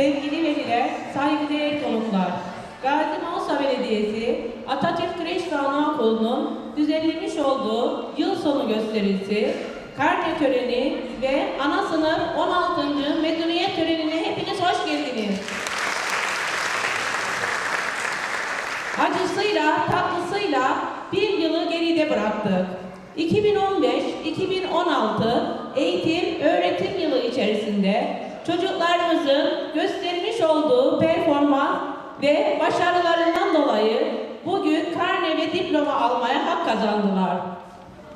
sevgili veliler, saygıdeğer konuklar. Gazi Mausa Belediyesi, Atatürk Kreş ve Anaokulu'nun düzenlemiş olduğu yıl sonu gösterisi, karne töreni ve ana sınıf 16. mezuniyet törenine hepiniz hoş geldiniz. Acısıyla, tatlısıyla bir yılı geride bıraktık. 2015-2016 eğitim, öğretim yılı içerisinde çocuklarımızın göstermiş olduğu performans ve başarılarından dolayı bugün karne ve diploma almaya hak kazandılar.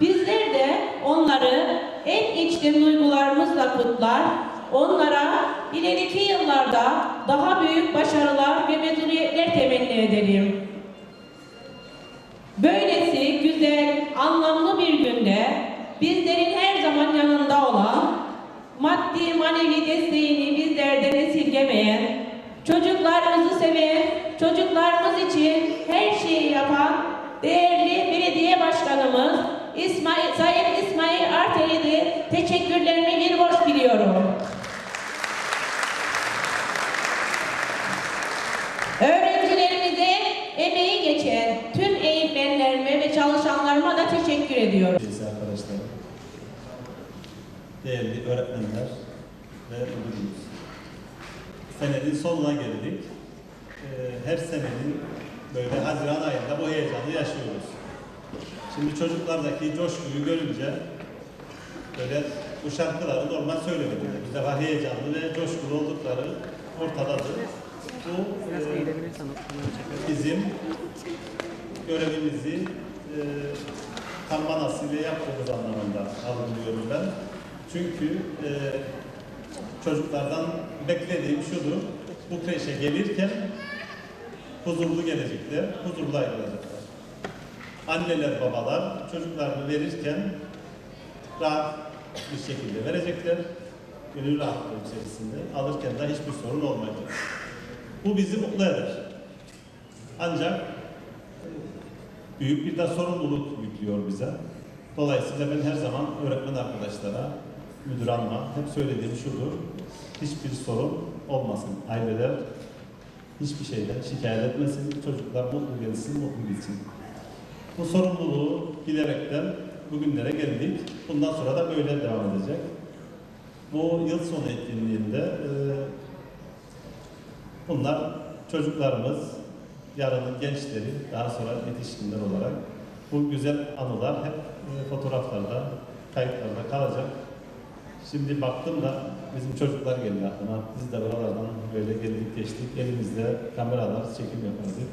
Bizler de onları en içten duygularımızla kutlar, onlara ileriki yıllarda daha büyük başarılar ve mezuniyetler temenni ederim. Böylesi güzel, anlamlı bir günde bizlerin her maddi manevi desteğini bizlerden esirgemeyen, çocuklarımızı seven, çocuklarımız için her şeyi yapan değerli belediye başkanımız İsmail, Sayın İsmail Arteli'de teşekkürlerimi bir borç biliyorum. Öğrencilerimize emeği geçen tüm eğitmenlerime ve çalışanlarıma da teşekkür ediyorum. Değerli arkadaşlarım, değerli öğretmenler ve müdürümüz. Senenin sonuna geldik. Ee, Her senenin böyle Haziran ayında bu heyecanı yaşıyoruz. Şimdi çocuklardaki coşkuyu görünce böyle bu şarkıları normal söylemediler. Bu defa heyecanlı ve coşkulu oldukları ortadadır. Bu e, bizim görevimizi e, tam manasıyla yaptığımız anlamında algılıyorum ben. Çünkü e, çocuklardan beklediğim şudur, bu kreşe gelirken huzurlu gelecekler, huzurlu ayrılacaklar. Anneler, babalar çocuklarını verirken rahat bir şekilde verecekler. Gönül rahatlığı içerisinde. Alırken de hiçbir sorun olmayacak. Bu bizi mutlu eder. Ancak büyük bir de sorumluluk yüklüyor bize. Dolayısıyla ben her zaman öğretmen arkadaşlara, müdür hanıma hep söylediğim şudur. Hiçbir sorun olmasın. Aileler hiçbir şeyden şikayet etmesin. Çocuklar mutlu gelsin, mutlu gitsin. Bu sorumluluğu bilerekten bugünlere geldik. Bundan sonra da böyle devam edecek. Bu yıl sonu etkinliğinde e, bunlar çocuklarımız, yarının gençleri, daha sonra yetişkinler olarak bu güzel anılar hep e, fotoğraflarda, kayıtlarda kalacak. Şimdi baktım da bizim çocuklar geldi aklıma. Biz de buralardan böyle geldik geçtik. Elimizde kameralar çekim yapardık.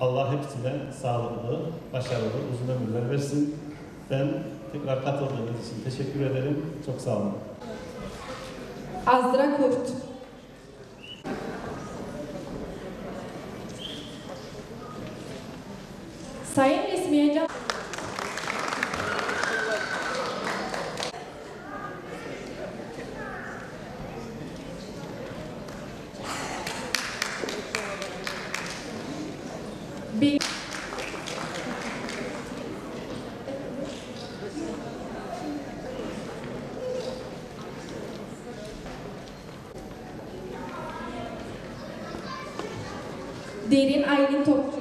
Allah hepsine sağlıklı, başarılı, uzun ömürler versin. Ben tekrar katıldığınız için teşekkür ederim. Çok sağ olun. Azra Kurt. Sayın Resmiye Can... Bir... Derin Aylin Topçu.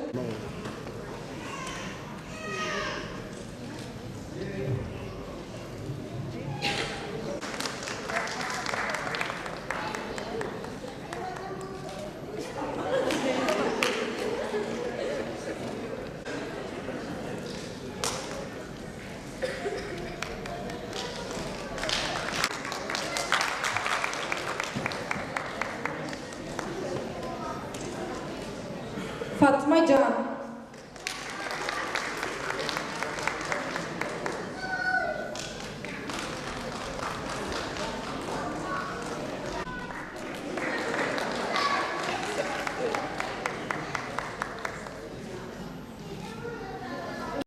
Fatma Can.